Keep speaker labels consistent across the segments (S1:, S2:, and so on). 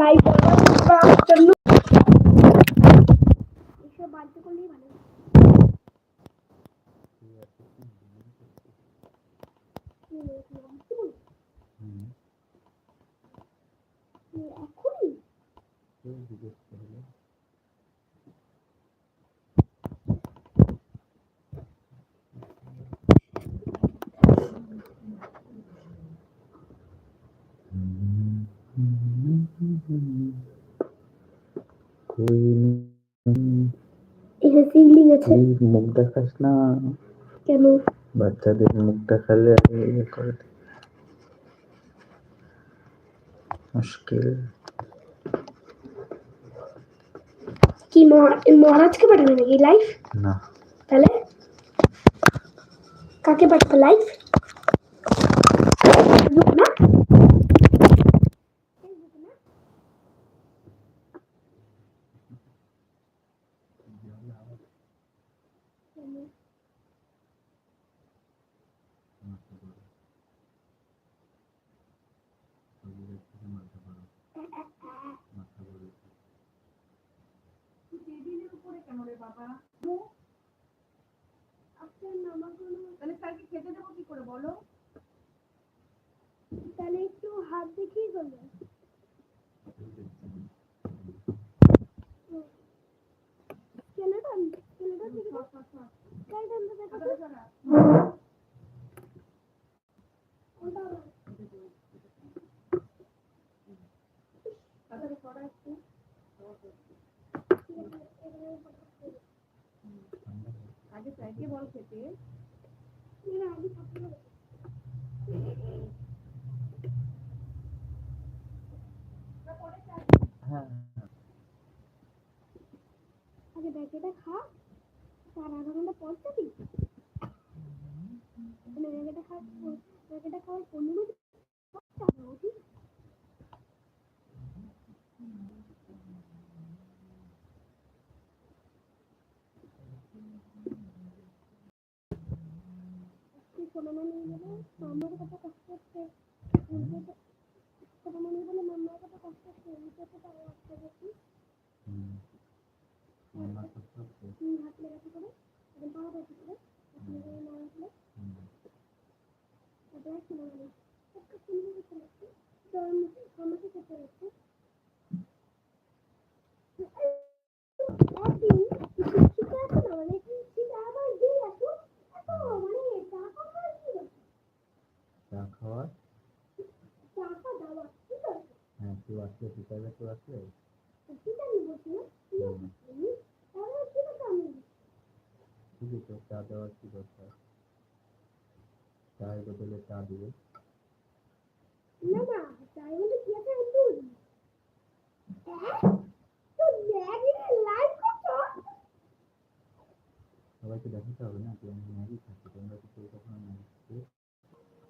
S1: Live জন্য এসব বাড়িতে করলেই ভালো কি রে, কি বলছিস?
S2: হুম
S1: কি এখনই
S2: কেউ জিজ্ঞেস করল কই
S1: সিবলিং আছে।
S2: মুখ দেখাস না।
S1: কেন?
S2: বাচ্চাদের মুখ দেখালে ইয়ে করে মুশকিল।
S1: কি মহা- মহারাজকে পাঠাবে নাকি লাইভ
S2: না।
S1: তাহলে? কাকে পাঠাবে লাইভ না
S3: টেবিলের উপরে কেন রে বাবা
S1: আপনার নামা কোনো
S3: তাহলে স্যারকে খেতে দেবো কি করে বলো
S1: তাহলে একটু হাত দেখিয়ে করবে স্কেলেটন স্কেলেটন থেকে স্কেলেটনটা দেখো তো ওটা
S3: তাড়াতাড়ি করা একটু আগে স্যারকে বল খেতে
S2: হ্যাঁ
S1: দেখ খা। তার আধা ঘণ্টা পর যাবি ম্যাগিটা খা ম্যাগিটা খাওয়ার পনেরো মিনিট পর যাবে বুঝি আজকে সোনামণি বলে মাম্মার কত কষ্ট হচ্ছে সোনামণি বলে মাম্মার কত কষ্ট হচ্ছে বুঝতে তো তাও একটা দেখি
S2: হুম মামা তো সব তো।
S1: হুম, হাত লেগাতে করে এখন পা হাতে করে হাত লেগে না একটা সুন্দর করতে লাগছে আমাকে করতে লাগছে একদিন শিক্ষিকা আছে না মানে সেটা আবার দিয়ে আসো এত
S2: চা খাওয়ার? হ্যাঁ কেউ আসলে টিচাররা কেউ আসলে?
S1: ঠিক আছে
S2: চা দেওয়ার কি দরকার? চায়ের বদলে চা দিবে।
S1: না না তাই বলে কি আছে লাইভ
S2: সবাইকে দেখাতে হবে না, যে আমি ম্যাগি খাচ্ছি, তোমরা কি কেউ কখনো ম্যাগি খেয়ে
S1: হ্যাঁ
S2: খেয়েছো ম্যাগি
S1: তাই আর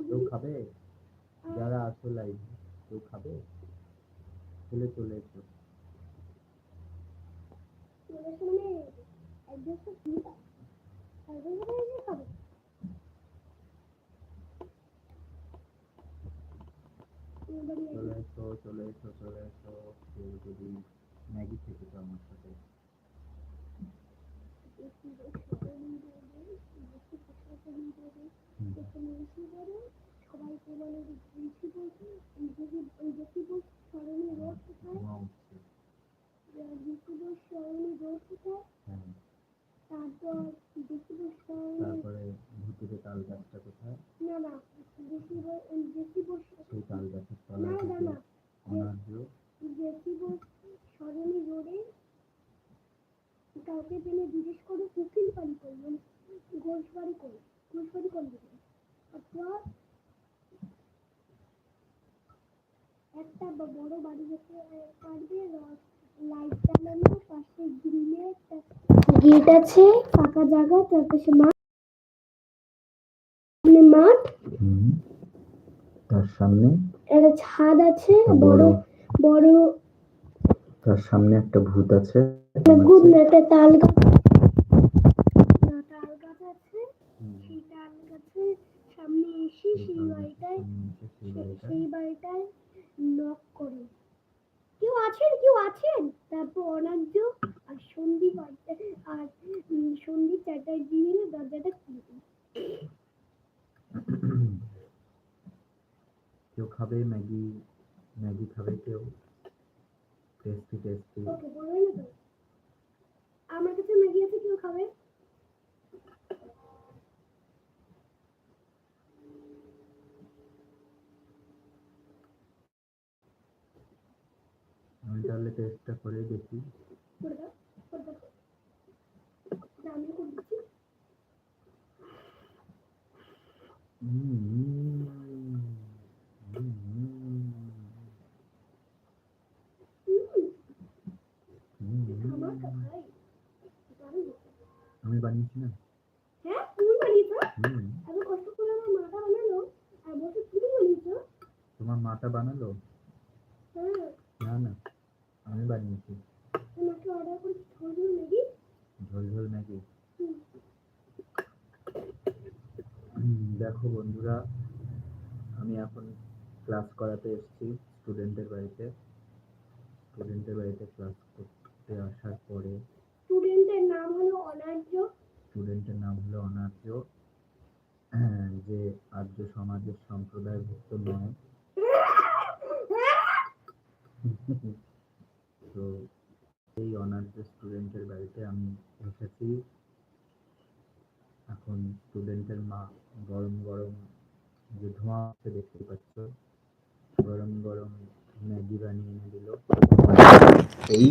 S2: কেউ খাবে? যারা আসো লাইভ কেউ খাবে? চলে চলে এসো। চলে এসো চলে এসো চলে এসো। কেউ যদি ম্যাগি খেতে চাও আমার সাথে
S1: সবাইকে বলছি বলছি রোড কোথায়? রোড কোথায় তারপর বলছি
S2: তারপরে ভুতুরে তাল গাছটা কোথায়?
S1: না না
S2: সেই তাল গাছের তলায়
S1: না
S2: অনার্য
S1: বলছি সরণি রোডে কাউকে পেলে জিজ্ঞেস করে উকিল পালি করি মানে ঘোষবাড়ি করি ঘোষবাড়ি করবে অথবা একটা বড় বাড়ি যেতে পারবে লাইট জ্বালানো পাশে গ্রিলে একটা গেট আছে ফাঁকা জায়গা তার পাশে মাঠ। মাঠ
S2: তার সামনে
S1: একটা ছাদ আছে
S2: বড়
S1: বড়
S2: তার সামনে একটা ভূত আছে।
S1: গুড নাইটে তাল গাছ। না, তাল গাছ আছে সেই তাল গাছের সামনে এসে সেই বাড়িটায়
S2: সেই বাড়িটায়
S1: নক করে। কেউ আছেন? কেউ আছেন? তারপর অনার্য আর সন্দীপ আর- সন্দীপ চ্যাটার্জি মিলে দরজাটা খুলে।
S2: কেউ খাবে? ম্যাগি ম্যাগি খাবে কেউ। টেস্টি টেস্টি
S1: ওকে বলবে না তো। আমার কাছে ম্যাগি আছে কেউ খাবে?
S2: আমি তাহলে টেস্টটা করে দেখি।
S1: করে দাও করে দাও। আমি করে দিচ্ছি।
S2: হুম, হুম, হুম, হুম,
S1: হুম, আমার
S2: হুম।
S1: ভাই দারুণ হয়েছে।
S2: আমি বানিয়েছি না
S1: হ্যাঁ তুমি বানিয়েছো
S2: হুম
S1: এত কষ্ট করে আমার মাটা বানালো আর বলছো তুমি বানিয়েছো
S2: তোমার মাটা বানালো
S1: হ্যাঁ
S2: না না আমি বানিয়েছি
S1: অর্ডার ম্যাগি
S2: ঝোল ঝোল ম্যাগি দেখো বন্ধুরা আমি এখন ক্লাস করাতে এসেছি স্টুডেন্টের বাড়িতে। স্টুডেন্টের বাড়িতে ক্লাস করতে আসার পরে
S1: স্টুডেন্টের নাম হলো অনার্য।
S2: স্টুডেন্টের নাম হলো অনার্য। হ্যাঁ, যে আর্য সমাজের সম্প্রদায়ভুক্ত নয়। তো এই অনার্স স্টুডেন্টের বাড়িতে আমি এসেছি। এখন স্টুডেন্টের মা গরম গরম যে ধোঁয়া দেখতে পাচ্ছ। গরম গরম ম্যাগি বানিয়ে এনে দিল। এই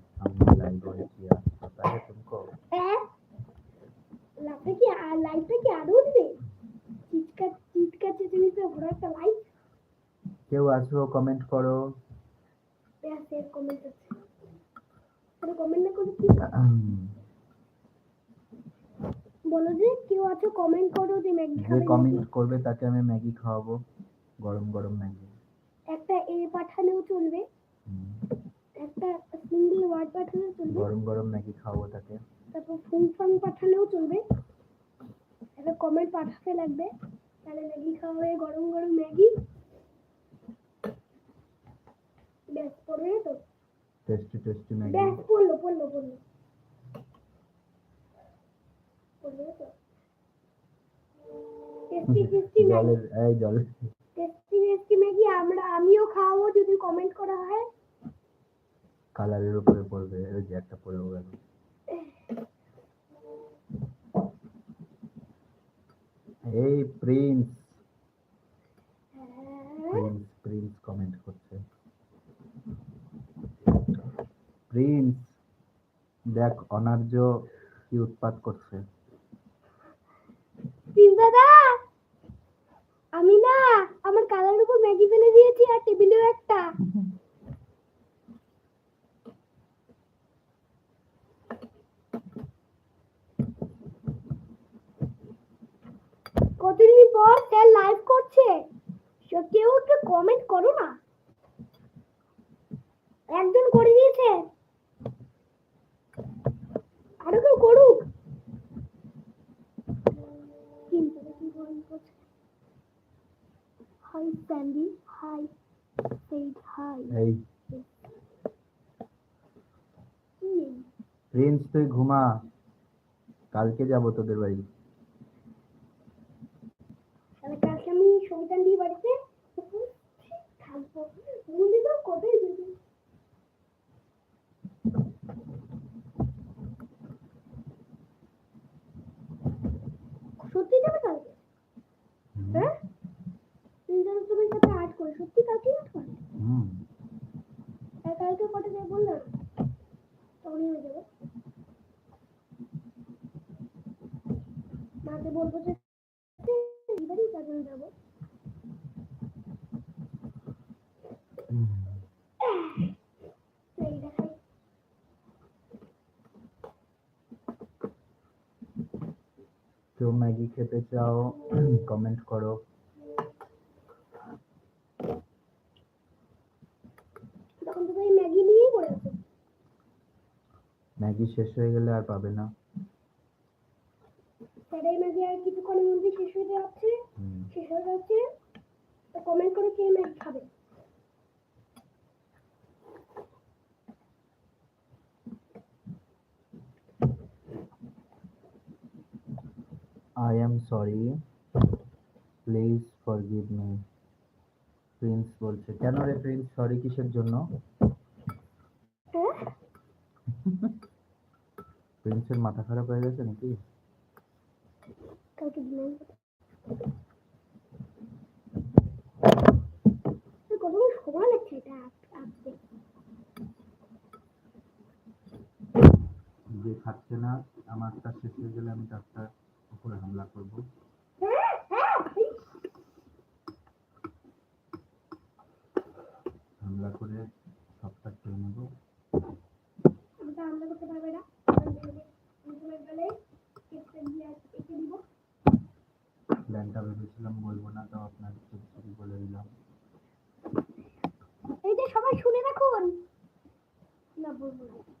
S1: বলো যে কেউ আছো কমেন্ট করো যে ম্যাগি
S2: যে
S1: খাবে
S2: কমেন্ট করবে তাকে আমি ম্যাগি খাওয়াবো গরম গরম ম্যাগি
S1: একটা এ পাঠালেও চলবে। একটা সিঙ্গেল ওয়ার্ড পাঠালেও চলবে।
S2: গরম গরম ম্যাগি খাওয়াবো তাকে।
S1: তারপর ফুল ফাং পাঠালেও চলবে। একটা কমেন্ট পাঠাতে লাগবে। তাহলে ম্যাগি খাওয়া হয়ে গরম গরম ম্যাগি ব্যাস পড়বে তো?
S2: টেস্টি টেস্টি ম্যাগি
S1: ব্যাস পড়ল পড়ল পড়ল পড়বে না তো টেস্টি টেস্টি ম্যাগি
S2: জলের এই জল
S1: টেস্টি টেস্টি ম্যাগি আমরা আমিও খাওয়াবো যদি কমেন্ট করা হয়।
S2: কালারের উপরে পড়বে ওই যে একটা পড়েও গেল। এই প্রিন্স প্রিন্স প্রিন্স কমেন্ট করছে। প্রিন্স দেখ অনার্য কি উৎপাত করছে?
S1: দাদা আমি না আমার কালার উপর ম্যাগি ফেলে দিয়েছি আর টেবিলেও একটা। কতদিন পর স্যার লাইভ করছে? কেউ একটু কমেন্ট করো না। একজন করে দিয়েছে। আরও কেউ করুক কিন্তু কি comment করছে hi Sandy. Hi said hi.
S2: Hey. Prince তুই ঘুমা কালকে যাব তোদের বাড়ি
S1: কালকে আমি সবিতান দিয়ে বাড়িতে উপস্থিত থাকব বলি তো কবেই দেবে সত্যি যাবে কালকে হ্যাঁ তিনজন তুমি সাথে আর্ট করে সত্যি কালকে আর্ট করে
S2: হুম
S1: আর কালকে কটা যায় বলল না তখনই হয়ে যাবে মাকে বলব যে এবারই তারপরে যাব
S2: হুম।
S1: তো এই দেখাই
S2: কেউ ম্যাগি খেতে চাও কমেন্ট করো।
S1: ম্যাগি
S2: শেষ হয়ে গেলে আর পাবে না।
S1: সেটাই ম্যাগি আর কিছুক্ষণের মধ্যে শেষ হয়ে যাচ্ছে। শেষ হয়ে যাচ্ছে। কমেন্ট করে কে ম্যাগি খাবে।
S2: Sorry please forgive me Prince বলছে কেন রে প্রিন্স সরি কিসের জন্য? প্রিন্সের মাথা খারাপ হয়ে গেছে নাকি? যে খাচ্ছে না আমার কাজ শেষ হয়ে গেলে আমি তার উপরে হামলা করব। হামলা করে সবটা খেয়ে নেব।
S1: আমরা করতে পারবে না।
S2: প্ল্যানটা ভেবেছিলাম বলব না তো আপনার শুধু বলে দিলাম।
S1: এই যে সবাই শুনে রাখুন। না বলব না।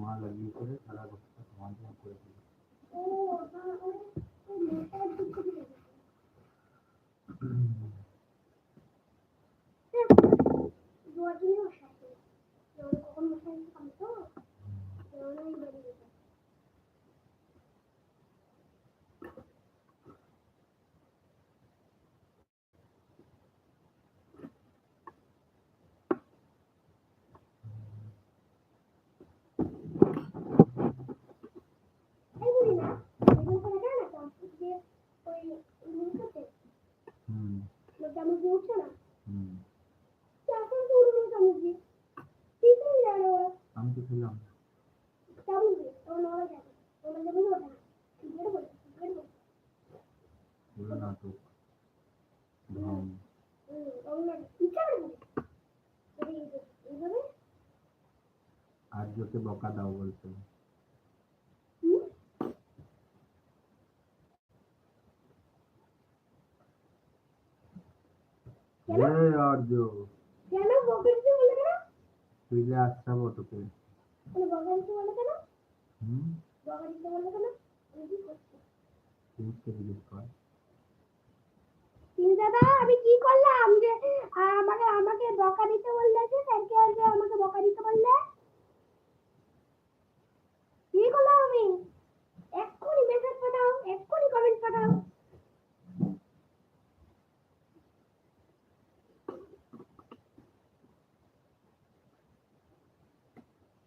S2: ধোঁয়া লাগিয়ে করে সারা ঘরটা ধোঁয়া ধোঁয়া করে দিল
S1: ও, তাহলে ওই মোটার দিকে দিয়ে দেবে। দুয়ার জন্য মশাই ছিল। এবারে কখন মশাই পাবে তো? এবারে ওই বাড়ি যেতে। এই বলি না, বেগুন পোড়া যায় না, চামচ দিয়ে ওই ইয়ে করতে,
S2: হুম
S1: চামচ না?
S2: হুম।
S1: চামচ দিয়ে উঠবে না চামচ দিয়ে। কিছুই
S2: আমি তো খেলাম।
S1: নড়া না। বের বের
S2: নাটক হুম আর্যকে বকা দাও বলছে
S1: হুম, কেন?
S2: এ
S1: কেন বকা দিতে বলে কেন?
S2: তুই যে আসছাবো তোকে
S1: কেন বকা বলে কেন?
S2: হুম
S1: বকা দিতে বলে কেন? কি দাদা আমি কি করলাম যে আমাকে আমাকে বকা দিতে বললে যে স্যারকে যে আমাকে বকা দিতে বললে কি করলাম আমি এক্ষুনি মেসেজ পাঠাও এক্ষুনি comment Pathao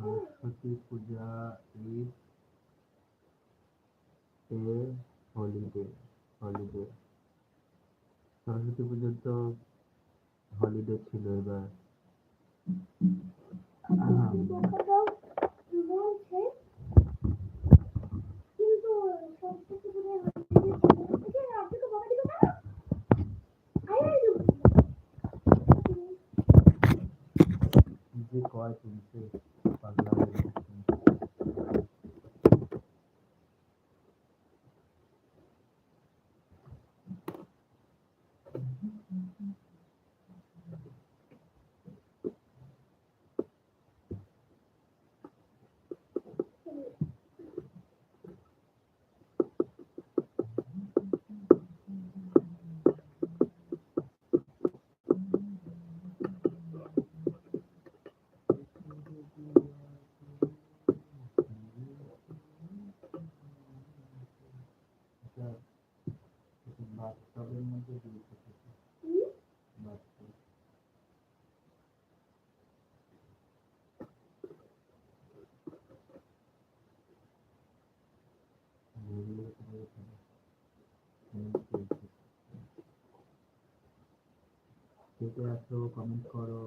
S2: Saraswati Puja is a holiday holiday Saraswati পুজোর তো হলিডে ছিল এবার
S1: বোকাটাও বলছে কিন্তু সরস্বতী পুজোর হচ্ছে আপনাকে বকা দিল না আই আই
S2: কি যে কয় শুনছে পাগলা হয়ে গেছে। এটা এটা বাথটবের মধ্যে দিয়ে রেখেছে। বাথটব। ঘুরিয়ে ঘুরিয়ে ফেলে। হুম, ঠিক আছে। কে কে আছো কমেন্ট করো।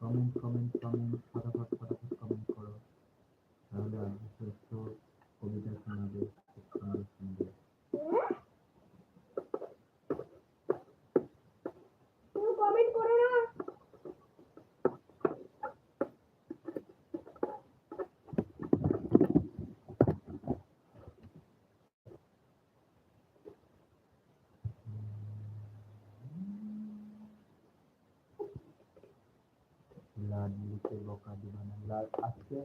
S2: কমেন্ট কমেন্ট কমেন্ট ফটাফট ফটাফট কমেন্ট করো। তাহলে আমি কবিতা শোনাবে খুব সুন্দর সুন্দর
S1: কেউ কমেন্ট করো না
S2: লাডলিকে বকা দিবে না লাড আজকে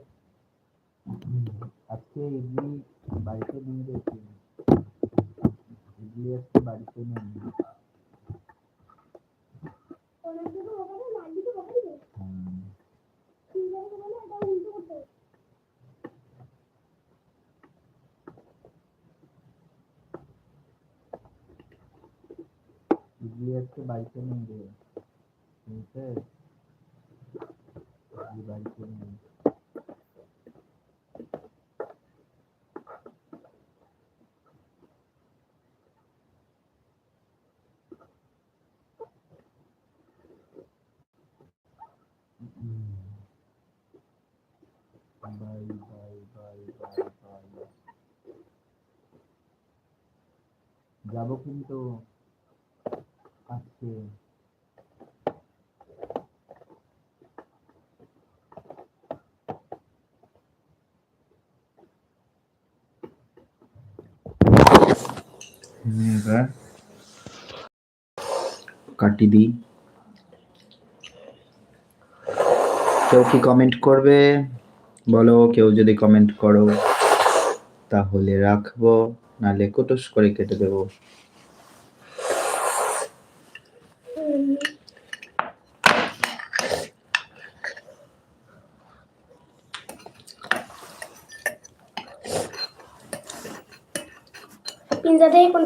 S2: আজকে ইডলি বাড়িতে নিয়ে গেছি ইডলি আজকে বাড়িতে নেই
S1: ওনার দিকে বকা দাও লাল দিকে বকা দিবে
S2: হুম,
S1: ঠিক আছে বলে এটা উল্টো করতে হবে।
S2: ইডলি আজকে বাড়িতে নেই রে শুনছে ইডলি বাড়িতে নেই bye bye bye bye bye যাব কিন্তু আজকে এবার কাটি দিই কেউ কি কমেন্ট করবে? বলো, কেউ যদি কমেন্ট করো, তাহলে রাখব, নাহলে কুটুস করে কেটে দেবো।
S1: পিৎজা থেকে কোন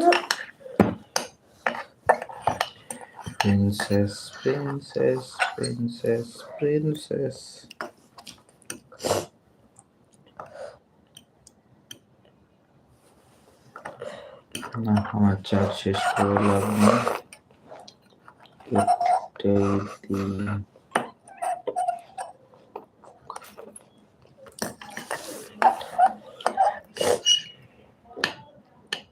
S2: প্রিন্সেস প্রিন্সেস প্রিন্সেস প্রিন্সেস না আমার চার্জ শেষ করে লাভ